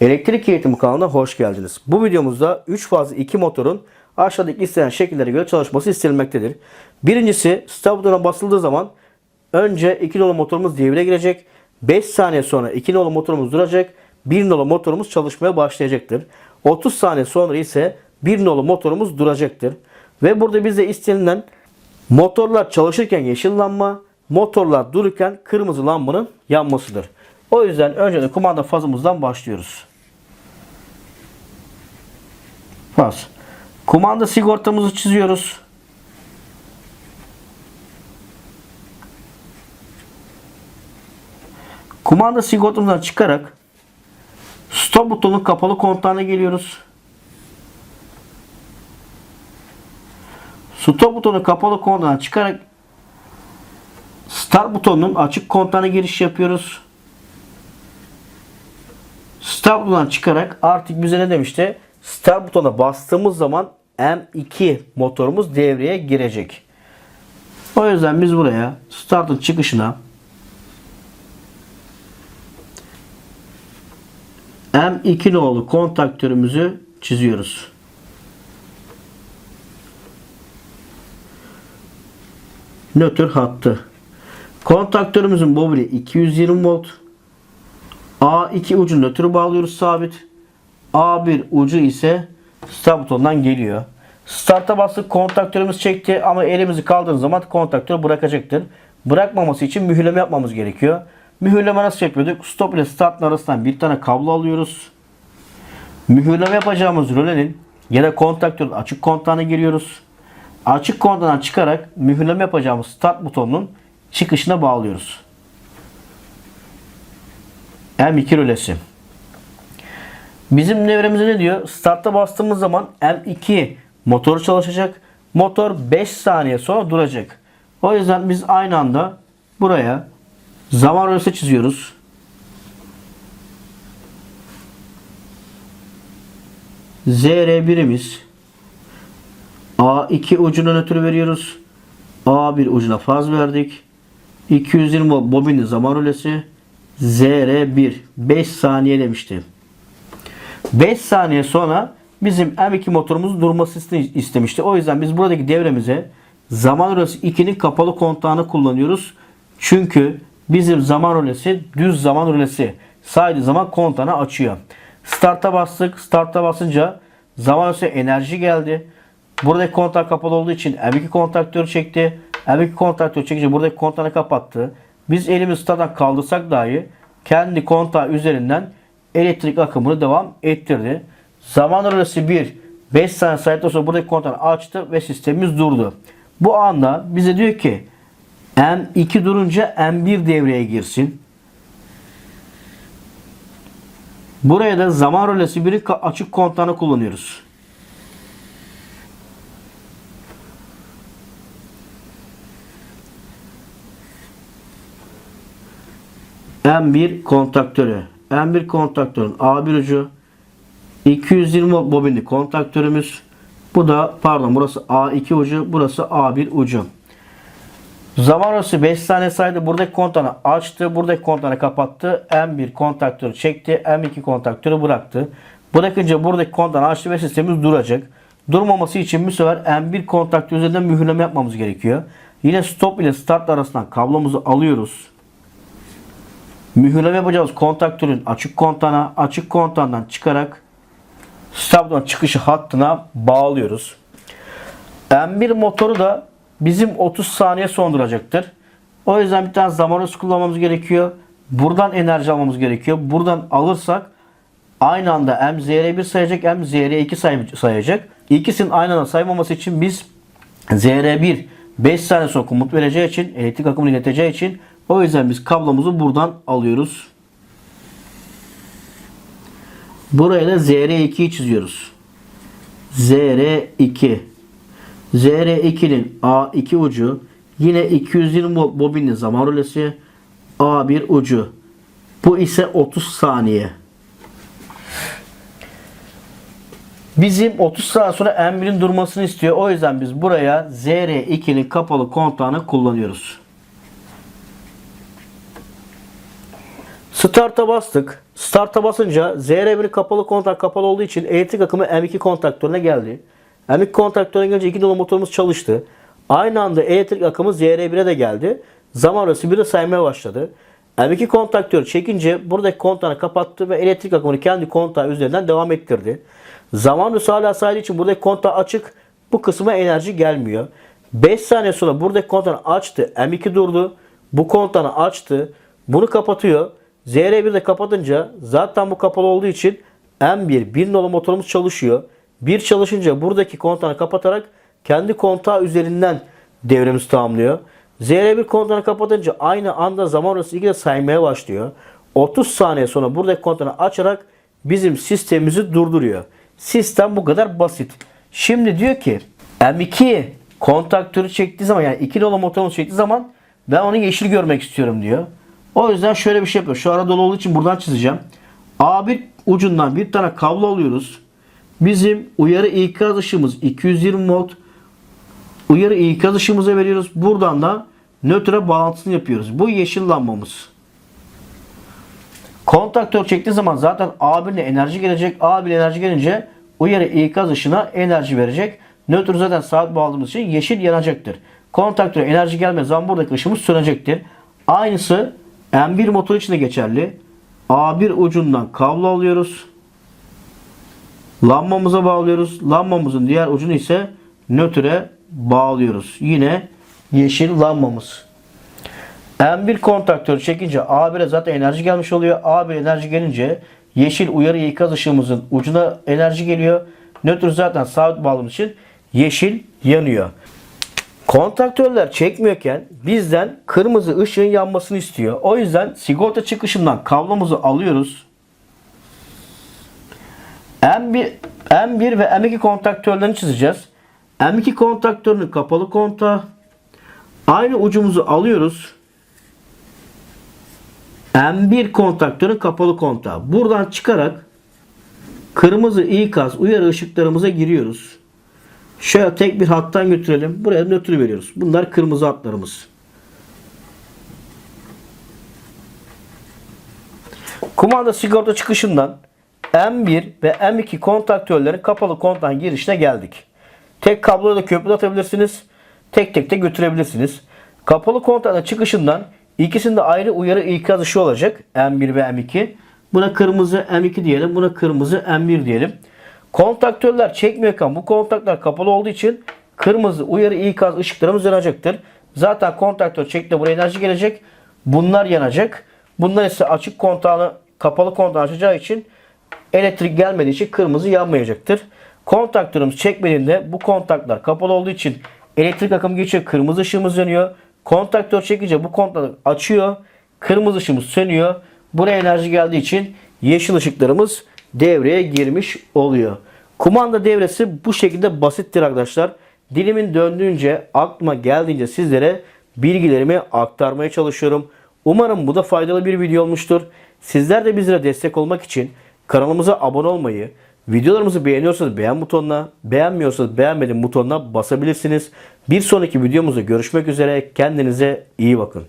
Elektrik Eğitimi kanalına hoş geldiniz. Bu videomuzda 3 fazlı 2 motorun aşağıdaki istenen şekillere göre çalışması istenilmektedir. Birincisi stop butona basıldığı zaman önce 2 nolu motorumuz devreye girecek. 5 saniye sonra 2 nolu motorumuz duracak. 1 nolu motorumuz çalışmaya başlayacaktır. 30 saniye sonra ise 1 nolu motorumuz duracaktır. Ve burada bize istenilen motorlar çalışırken yeşil lamba, motorlar dururken kırmızı lambanın yanmasıdır. O yüzden önce de kumanda fazımızdan başlıyoruz. Faz. Kumanda sigortamızı çiziyoruz. Kumanda sigortamızdan çıkarak stop butonun kapalı kontağına geliyoruz. Stop butonu kapalı kontağına çıkarak start butonunun açık kontağına giriş yapıyoruz. Start butonundan çıkarak artık bize ne demişti? Start butona bastığımız zaman M2 motorumuz devreye girecek. O yüzden biz buraya startın çıkışına M2 nolu kontaktörümüzü çiziyoruz. Nötr hattı. Kontaktörümüzün bobini 220 volt. A2 ucu nötr bağlıyoruz sabit. A1 ucu ise start butonundan geliyor. Start'a bastık kontaktörümüz çekti ama elimizi kaldırdığımız zaman kontaktör bırakacaktır. Bırakmaması için mühürleme yapmamız gerekiyor. Mühürleme nasıl yapıyorduk? Stop ile startın arasından bir tane kablo alıyoruz. Mühürleme yapacağımız rölenin ya da kontaktörün açık kontağına giriyoruz. Açık kontağından çıkarak mühürleme yapacağımız start butonunun çıkışına bağlıyoruz. M2 rölesi. Bizim devremize ne diyor? Start'a bastığımız zaman M2 motor çalışacak. Motor 5 saniye sonra duracak. O yüzden biz aynı anda buraya zaman rölesi çiziyoruz. ZR1'imiz A2 ucuna nötr veriyoruz. A1 ucuna faz verdik. 220 volt bobinli zaman rölesi ZR1 5 saniye demişti. 5 saniye sonra bizim M2 motorumuz durması iste- istemişti. O yüzden biz buradaki devremize zaman rölesi 2'nin kapalı kontağını kullanıyoruz. Çünkü bizim zaman rölesi düz zaman rölesi. Saydığı zaman kontağını açıyor. Start'a bastık. Start'a basınca zaman rölesi enerji geldi. Buradaki kontak kapalı olduğu için M2 kontaktörü çekti. M2 kontaktörü çekince buradaki kontağını kapattı. Biz elimizi starttan kaldırsak dahi kendi kontağı üzerinden elektrik akımını devam ettirdi. Zaman arası 1 5 saniye saydıktan sonra buradaki kontağını açtı ve sistemimiz durdu. Bu anda bize diyor ki M2 durunca M1 devreye girsin. Buraya da zaman rölesi 1'in ka- açık kontağını kullanıyoruz. M1 kontaktörü. M1 kontaktörün A1 ucu 220 volt bobinli kontaktörümüz. Bu da pardon burası A2 ucu, burası A1 ucu. Zaman arası 5 saniye saydı. Buradaki kontağını açtı. Buradaki kontağını kapattı. M1 kontaktörü çekti. M2 kontaktörü bıraktı. Bırakınca buradaki kontağını açtı ve sistemimiz duracak. Durmaması için bu sefer M1 kontaktörü üzerinden mühürleme yapmamız gerekiyor. Yine stop ile start arasından kablomuzu alıyoruz. Mühürleme yapacağımız kontaktörün açık kontağına, açık kontağından çıkarak stop'tan çıkışı hattına bağlıyoruz. M1 motoru da bizim 30 saniye sonra duracaktır. O yüzden bir tane zaman arası kullanmamız gerekiyor. Buradan enerji almamız gerekiyor. Buradan alırsak aynı anda hem ZR1 sayacak hem ZR2 say- sayacak. İkisinin aynı anda saymaması için biz ZR1 5 saniye sonra komut vereceği için elektrik akımını ileteceği için o yüzden biz kablomuzu buradan alıyoruz. Buraya da ZR2'yi çiziyoruz. ZR2 ZR2'nin A2 ucu yine 220 volt bobinli zaman rölesi A1 ucu. Bu ise 30 saniye. Bizim 30 saniye sonra M1'in durmasını istiyor. O yüzden biz buraya ZR2'nin kapalı kontağını kullanıyoruz. Start'a bastık. Start'a basınca ZR1 kapalı kontak kapalı olduğu için elektrik akımı M2 kontaktörüne geldi. M2 kontaktörüne gelince 2 dolu motorumuz çalıştı. Aynı anda elektrik akımı ZR1'e de geldi. Zaman arası bir de saymaya başladı. M2 kontaktörü çekince buradaki kontağını kapattı ve elektrik akımını kendi kontağı üzerinden devam ettirdi. Zaman arası hala saydığı için buradaki kontağı açık. Bu kısma enerji gelmiyor. 5 saniye sonra buradaki kontağını açtı. M2 durdu. Bu kontağını açtı. Bunu kapatıyor. ZR1 de kapatınca zaten bu kapalı olduğu için M1 bir nolu motorumuz çalışıyor. Bir çalışınca buradaki kontağını kapatarak kendi kontağı üzerinden devremizi tamamlıyor. ZR1 kontağını kapatınca aynı anda zaman arası 2 de saymaya başlıyor. 30 saniye sonra buradaki kontağını açarak bizim sistemimizi durduruyor. Sistem bu kadar basit. Şimdi diyor ki M2 kontaktörü çektiği zaman yani 2 nolu motorunu çektiği zaman ben onu yeşil görmek istiyorum diyor. O yüzden şöyle bir şey yapıyor. Şu ara dolu olduğu için buradan çizeceğim. A1 ucundan bir tane kablo alıyoruz. Bizim uyarı ikaz ışığımız 220 volt. Uyarı ikaz ışığımıza veriyoruz. Buradan da nötre bağlantısını yapıyoruz. Bu yeşil lambamız. Kontaktör çektiği zaman zaten A1 ile enerji gelecek. A1 ile enerji gelince uyarı ikaz ışığına enerji verecek. Nötr zaten saat bağladığımız için yeşil yanacaktır. Kontaktöre enerji gelmez zaman buradaki ışığımız sönecektir. Aynısı M1 motor için de geçerli. A1 ucundan kablo alıyoruz. Lambamıza bağlıyoruz. Lambamızın diğer ucunu ise nötre bağlıyoruz. Yine yeşil lambamız. M1 kontaktörü çekince A1'e zaten enerji gelmiş oluyor. A1 enerji gelince yeşil uyarı ikaz ışığımızın ucuna enerji geliyor. Nötr zaten sabit bağladığımız için yeşil yanıyor. Kontaktörler çekmiyorken bizden kırmızı ışığın yanmasını istiyor. O yüzden sigorta çıkışından kablomuzu alıyoruz. M1, M1 ve M2 kontaktörlerini çizeceğiz. M2 kontaktörünün kapalı kontağı. Aynı ucumuzu alıyoruz. M1 kontaktörün kapalı kontağı. Buradan çıkarak kırmızı ikaz uyarı ışıklarımıza giriyoruz. Şöyle tek bir hattan götürelim. Buraya nötr veriyoruz. Bunlar kırmızı hatlarımız. Kumanda sigorta çıkışından M1 ve M2 kontaktörlerin kapalı kontağın girişine geldik. Tek kabloya da köprü atabilirsiniz. Tek tek de götürebilirsiniz. Kapalı kontağın çıkışından ikisinde ayrı uyarı ikaz ışığı olacak. M1 ve M2. Buna kırmızı M2 diyelim. Buna kırmızı M1 diyelim. Kontaktörler çekmiyorken bu kontaklar kapalı olduğu için kırmızı uyarı ikaz ışıklarımız yanacaktır. Zaten kontaktör çekti buraya enerji gelecek. Bunlar yanacak. Bunlar ise açık kontağını kapalı kontağı açacağı için elektrik gelmediği için kırmızı yanmayacaktır. Kontaktörümüz çekmediğinde bu kontaklar kapalı olduğu için elektrik akımı geçiyor. Kırmızı ışığımız yanıyor. Kontaktör çekince bu kontakları açıyor. Kırmızı ışığımız sönüyor. Buraya enerji geldiği için yeşil ışıklarımız devreye girmiş oluyor. Kumanda devresi bu şekilde basittir arkadaşlar. Dilimin döndüğünce aklıma geldiğince sizlere bilgilerimi aktarmaya çalışıyorum. Umarım bu da faydalı bir video olmuştur. Sizler de bizlere destek olmak için kanalımıza abone olmayı, videolarımızı beğeniyorsanız beğen butonuna, beğenmiyorsanız beğenmedim butonuna basabilirsiniz. Bir sonraki videomuzda görüşmek üzere. Kendinize iyi bakın.